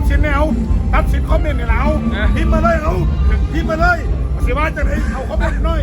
ดสินเนี่ยเอาตัดสินคอมเมนต์เนี่ยเอาพิมมาเลยเอาพิมมาเลยสิว่าจะให้เขาคอมเมนต์หน่อย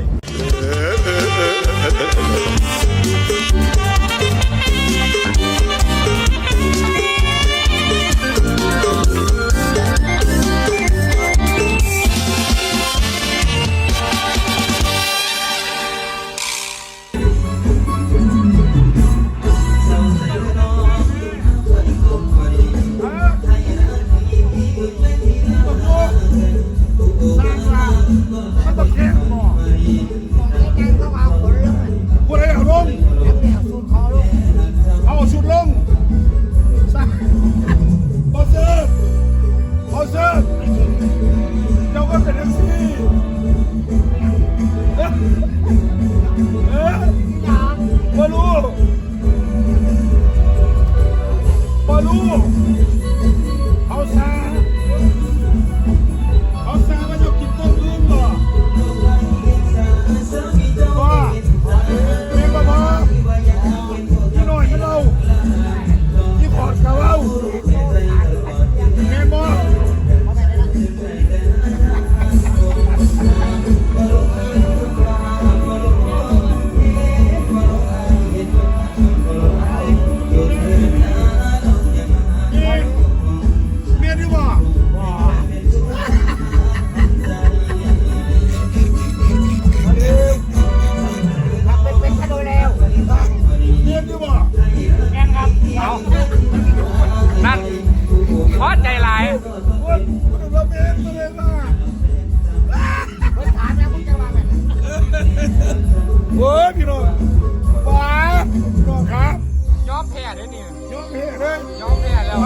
นี่อมแพ้เลยยอมแพ้แล้ว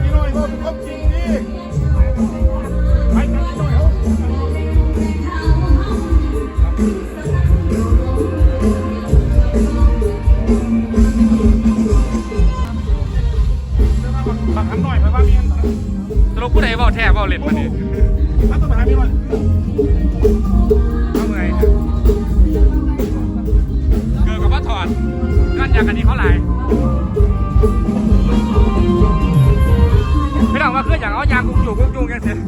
พี่น้อยเราเป็นจริงดิไปกันพี่น้เอาบักอันหน่อยไปว่ามีอันตลกผู้ใดเว้แท้เว้าเล่นมาเนี่ถ้าต้องหาพี่น่อยเอาไง อย่างกันนี้เขาหลายพี่น้องว่าขึ้นออย่างเอายางกุ้งอยู่กุ้งจุงยันเสีย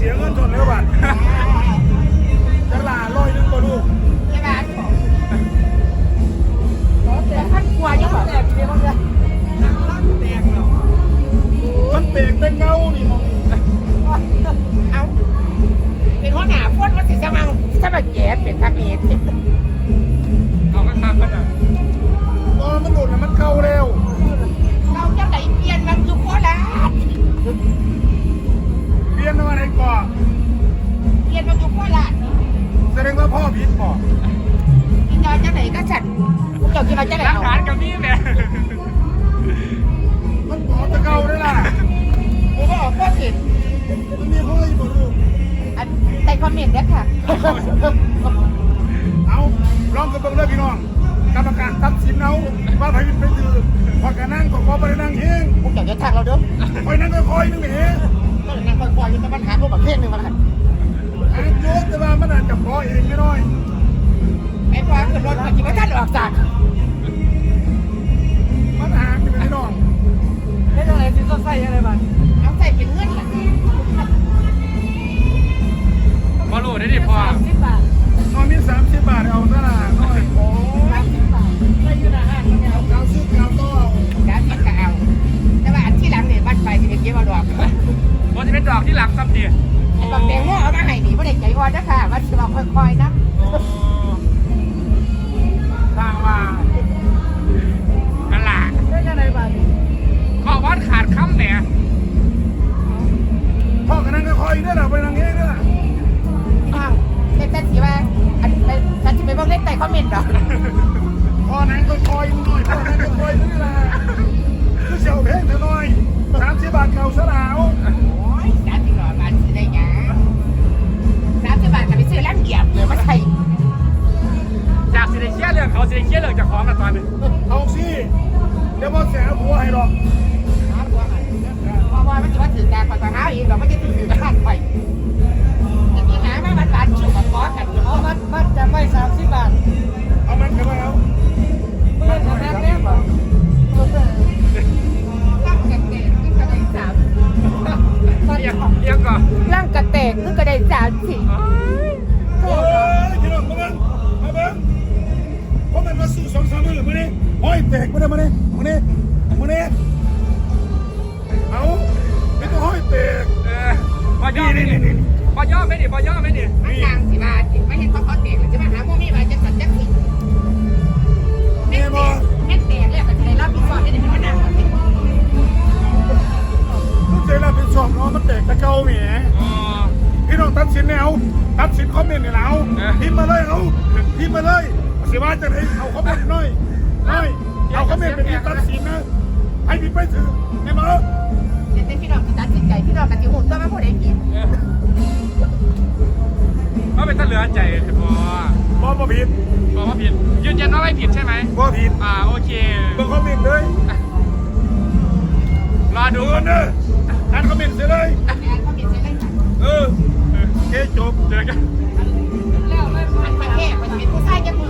เสียเงิ เจ้าจะไหนรักเอาฐานกับนี่แหละมันบอกจะเกาด้วยล่ะผมก็ออกก็ผิดมันมีพ่อยบ่ลูกอันใส่คอมเมนต์เด้วยค่ะ เอาลองกับเบิ่งเลยพี่น้องกรรมการตัดสินเอาว่าใครเป็นไปถือพอกันนั่งก็พอไปนั่งเฮงพวกเจ้าจะทักเราเด้อคอยนั่งก็คอยนึงเฮงก็นั่งคอยๆอยู่กับปัญหาพวกประเทศหนึ่งมันหันอันโยแต่ว่ามันอาจจะพอเองไม่น้อยไอ้พวกขึ้นรถมาจิบว่าท่านออกจาก มันหากันพี่น้องได้อะไรที่ต้องใส่อะไรบ้างเอาใส่เป็นเงินล่ะพอรู้ได้ดิพ่อสิบบาทนอนมีสามสิบบาทเอาซะละน้อยโอ้ยสิบบาทไม่อยู่นะฮะเอาเกาซื้อเก้าต่อเอาดาสิบก็เอาแต่ว่าอันที่หลังเนี่ยบัตรไปจะเป็นเก็บเอาดอกว่าจะเป็นดอกที่หลังซ้ำเดีไอ้บอกแตงโมเอามาให้หนีไม่ได้ใจอ่อนนะค่ะว่าจะบอกค่อยๆนะ อยได้หรอไปนั่งเฮงได้หรออ้าวแต่แต่สีว่าอันเป็นฉันจะไปบอกเล่นแต่คอมเมนต์หรอพอนั้นก็คอยหน่อยพอนั้นก็คอยนี่แหละคือเสียวเพ่งเธอหน่อยสามสิบบาทเก่าสลาวโอ้ย พอย่อไม่ดิพอย่อไม่ดิมันทางสิบาทไม่เห็นเขาเขาเตกหรือจะมาหาโมมี่มาจะสัตว์จะสิแม่แตกแม่แตกเลยมันจะได้รับผิดชอบได้ในมันนั่งแบบนี้ทุกใจรับผิดชอบเนาะมันแตกตะเกาแหมอ๋อพี่น้องตัดสินเนี่ยเอาตัดสินคอมเมนต์เนี่ยเอาเออพิมพ์มาเลยเอาพิมพ์มาเลยสิว่าจะให้เอาคอมเมนต์หน่อยหน่อยเอาคอมเมนต์เป็นที่ตัดสินนะให้พี่ไปถือไอ้หมอเดี๋ยวพี่น้องตัดสินใจพี่น้องกันที่หุ่นก็ไม่พูดได้ผิดเออเขาเป็นตะ เหลือใจคือพอบอบ่ผิดบอกว่าผิด ยืนยันว่าไม่ผิดใช่ไหม บ่ผิดอ่าโอเค เบิ่งคอมเมนต์เลยรอดูดูกันเด้ออ่านคอมเมนต์เสียเลย แอนเขาผิดใช่ไหมเออโอเคจบ เจอกัน แล้วมันผ่านประเทศมันเป็นผู้ชายจะมือ